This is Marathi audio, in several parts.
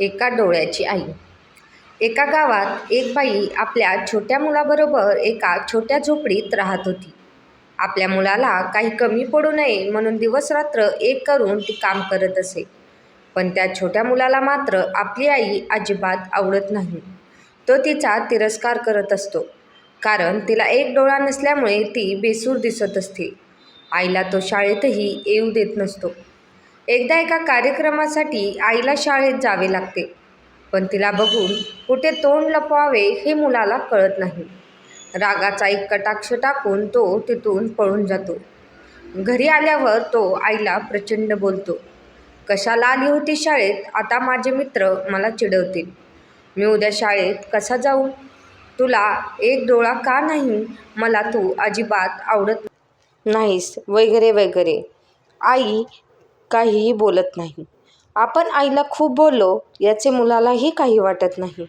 एका डोळ्याची आई. एका गावात एक बाई आपल्या छोट्या मुलाबरोबर एका छोट्या झोपडीत राहत होती. आपल्या मुलाला काही कमी पडू नये म्हणून दिवसरात्र एक करून ती काम करत असे. पण त्या छोट्या मुलाला मात्र आपली आई अजिबात आवडत नाही. तो तिचा तिरस्कार करत असतो. कारण तिला एक डोळा नसल्यामुळे ती बेसूर दिसत असते. आईला तो शाळेतही येऊ देत नसतो. एकदा एका कार्यक्रमासाठी आईला शाळेत जावे लागते. पण तिला बघून कुठे तोंड लपवावे हे मुलाला कळत नाही. रागाचा एक कटाक्ष टाकून तो तिथून पळून जातो. घरी आल्यावर तो आईला प्रचंड बोलतो. कशाला आली होती शाळेत? आता माझे मित्र मला चिडवतील. मी उद्या शाळेत कसा जाऊ? तुला एक डोळा का नाही? मला तू अजिबात आवडत नाहीस. वगैरे वगैरे. आई काहीही बोलत नाही. आपण आईला खूप बोललो याचे मुलालाही काही वाटत नाही.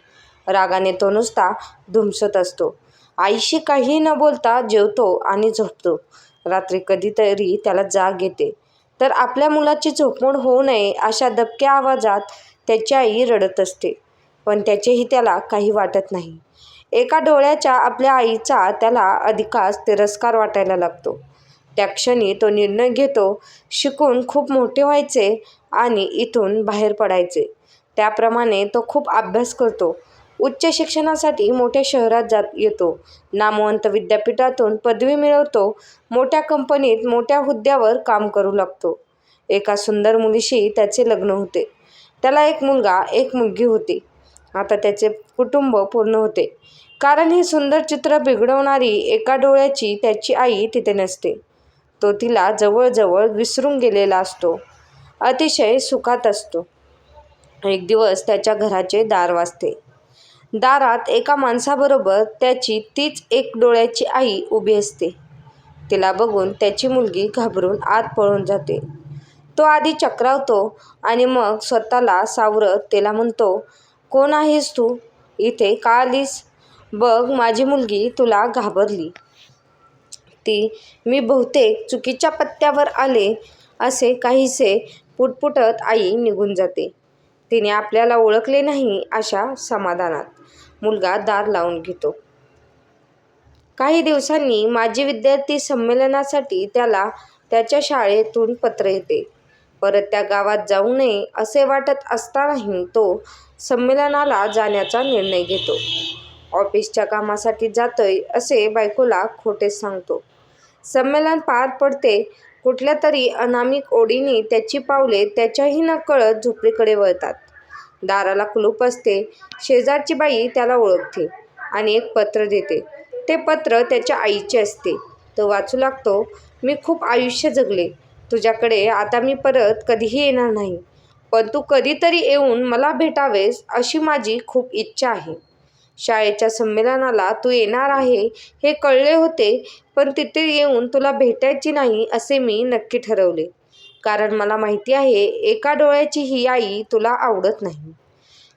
रागाने तो नुसता धुमसत असतो. आईशी काहीही न बोलता जेवतो आणि झोपतो. रात्री कधीतरी त्याला जाग येते. तर आपल्या मुलाची झोपमोड होऊ नये अशा दबक्या आवाजात त्याची आई रडत असते. पण त्याचेही त्याला काही वाटत नाही. एका डोळ्याच्या आपल्या आईचा त्याला अधिकाच तिरस्कार वाटायला लागतो. त्या क्षणी तो निर्णय घेतो शिकून खूप मोठे व्हायचे आणि इथून बाहेर पडायचे. त्याप्रमाणे तो खूप अभ्यास करतो. उच्च शिक्षणासाठी मोठ्या शहरात जात येतो. नामवंत विद्यापीठातून पदवी मिळवतो. मोठ्या कंपनीत मोठ्या हुद्द्यावर काम करू लागतो. एका सुंदर मुलीशी त्याचे लग्न होते. त्याला एक मुलगा एक मुलगी होती. आता त्याचे कुटुंब पूर्ण होते. कारण हे सुंदर चित्र बिघडवणारी एका डोळ्याची त्याची आई तिथे नसते. तो तिला जवळजवळ विसरून गेलेला असतो. अतिशय सुखात असतो. एक दिवस त्याच्या घराचे दार वाजते. दारात एका माणसाबरोबर त्याची तीच एक डोळ्याची आई उभी असते. तिला बघून त्याची मुलगी घाबरून आत पळून जाते. तो आधी चक्रावतो आणि मग स्वतःला सावरत तिला म्हणतो कोण आहेस तू? इथे का आलीस? बघ माझी मुलगी तुला घाबरली. ती मी बहुतेक चुकीच्या पत्त्यावर आले असे काहीसे पुटपुटत आई निघून जाते. तिने आपल्याला ओळखले नाही अशा समाधानात. मुलगा दार लावून घेतो. काही दिवसांनी माजी विद्यार्थी संमेलनासाठी त्याला त्याच्या शाळेतून पत्र येते. परत त्या गावात जाऊ नये असे वाटत असतानाही तो संमेलनाला जाण्याचा निर्णय घेतो. ऑफिसच्या कामासाठी जातोय असे बायकोला खोटे सांगतो. संमेलन पार पडते. कुठल्या तरी अनामिक ओढीने त्याची पावले त्याच्याही नकळत झोपडीकडे वळतात. दाराला कुलूप असते. शेजारची बाई त्याला ओळखते आणि एक पत्र देते. ते पत्र त्याच्या आईचे असते. तो वाचू लागतो मी खूप आयुष्य जगले. तुझ्याकडे आता मी परत कधीही येणार नाही. पण तू कधीतरी येऊन मला भेटावेस अशी माझी खूप इच्छा आहे. शाळेच्या संमेलनाला तू येणार आहे हे कळले होते पण तिथे येऊन तुला भेटायची नाही असे मी नक्की ठरवले. कारण मला माहिती आहे एका डोळ्याची ही आई तुला आवडत नाही.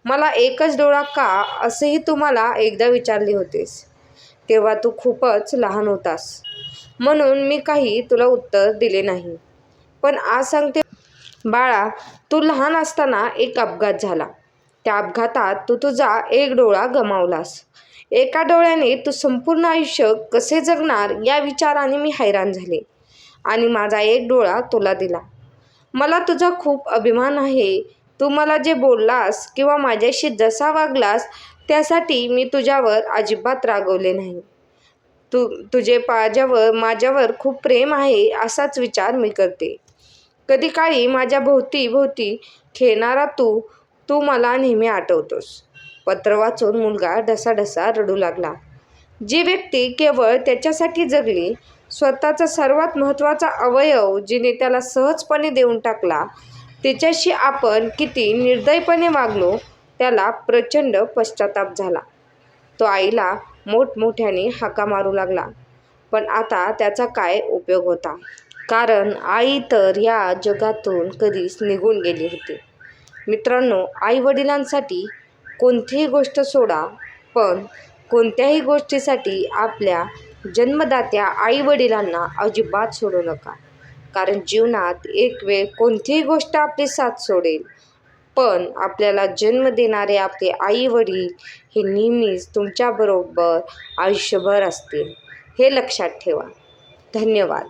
मला एकच डोळा का असेही तू मला एकदा विचारले होतेस. तेव्हा तू खूपच लहान होतास. म्हणून मी काही तुला उत्तर दिले नाही. पण आज सांगते बाळा तू लहान असताना एक अपघात झाला. त्या अपघातात तू तुझा एक डोळा गमावलास. एका डोळ्याने तू संपूर्ण आयुष्य कसे जगणार या विचाराने मी हैराण झाले आणि माझा एक डोळा तुला दिला. मला तुझा खूप अभिमान आहे. तू मला जे बोललास किंवा माझ्याशी जसा वागलास त्यासाठी मी तुझ्यावर अजिबात रागवले नाही. तू तुझे माझ्यावर माझ्यावर खूप प्रेम आहे असाच विचार मी करते. कधी काळी माझ्या भोवती भोवती खेळणारा तू तू मला नेहमी आठवतोस. पत्र वाचून मुलगा ढसाढसा रडू लागला. जी व्यक्ती केवळ त्याच्यासाठी जगली स्वतःचा सर्वात महत्त्वाचा अवयव जिने त्याला सहजपणे देऊन टाकला तिच्याशी आपण किती निर्दयपणे वागलो त्याला प्रचंड पश्चाताप झाला. तो आईला मोठमोठ्याने हाका मारू लागला. पण आता त्याचा काय उपयोग होता? कारण आई तर या जगातून कधीच निघून गेली होती. मित्रांनो आईवडिलांसाठी कोणतीही गोष्ट सोडा पण कोणत्याही गोष्टीसाठी आपल्या जन्मदात्या आईवडिलांना अजिबात सोडू नका. कारण जीवनात एक वेळ कोणतीही गोष्ट आपली साथ सोडेल पण आपल्याला जन्म देणारे आपले आई वडील हे नेहमीच तुमच्याबरोबर आयुष्यभर असतील हे लक्षात ठेवा. धन्यवाद.